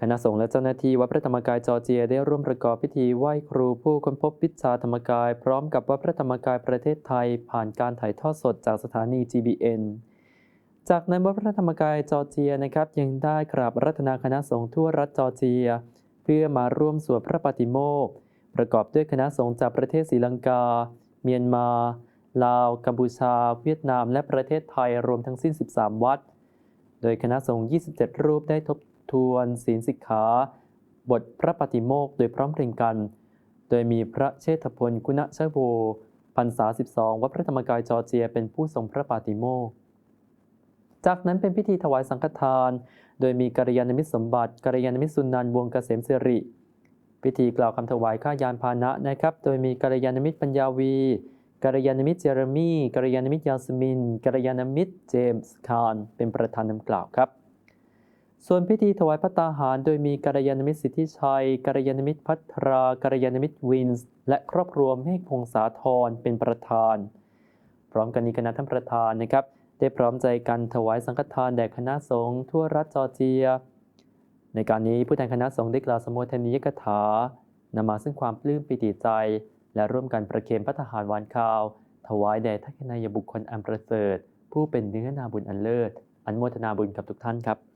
คณะสงฆ์และเจ้าหน้าที่วัดพระธรรมกายจอร์เจียได้ร่วมประกอบพิธีไหว้ครูผู้ค้นพบวิชาธรรมกาย พร้อมกับวัดพระธรรมกายประเทศไทย ผ่านการถ่ายทอดสดจากสถานี GBN จากนั้นวัดพระธรรมกายจอร์เจียนะครับยังได้กราบรัตนาคณะสงฆ์ทั่วรัฐจอร์เจีย เพื่อมาร่วมสวดพระปฏิโมกข์ประกอบด้วยคณะสงฆ์จากประเทศศรีลังกา เมียนมา ลาว กัมพูชา เวียดนาม และประเทศไทยรวมทั้งสิ้น 13 วัด โดยคณะสงฆ์ 27 รูปได้ทบ ทวนศีลสิกขา บทพระปฏิโมกข์โดยพร้อมเพรียงกัน โดยมีพระเชษฐพลกุณชโวพรรษา 12 วัดพระธรรมกายจอร์เจียเป็นผู้ทรงพระปฏิโมกข์จากนั้นเป็นพิธีถวายสังฆทาน โดยมีกัลยาณมิตรสมบัติกัลยาณมิตรสุนันท์วงเกษมสิริ พิธีกล่าวคำถวายข้ายานพาหนะนะครับ โดยมีกัลยาณมิตรปัญญาวีกัลยาณมิตรเจเรมีกัลยาณมิตรยาสมินกัลยาณมิตรเจมส์คานเป็นประธานนำกล่าวครับ ส่วนพิธีถวายพระตาหาร โดยมีกัลยาณมิตรสิทธิชัยกัลยาณมิตรพัทรากัลยาณมิตรวินส์ และครอบครัวเมฆพงษาธรเป็นประธาน พร้อมกันนี้คณะท่านประธานนะครับ ได้พร้อมใจกันถวายสังฆทานแด่คณะสงฆ์ทั่วรัฐจอร์เจีย ในการนี้ผู้แทนคณะสงฆ์ได้กล่าวสมโภชนียกถานำมาซึ่งความปลื้มปิติใจ และร่วมกันประเคนพระทหารวานข้าว ถวายแด่ทักษิณายบุคคลอันประเสริฐ ผู้เป็นเนื้อนาบุญอันเลิศ อันโมทนาบุญกับทุกท่านครับ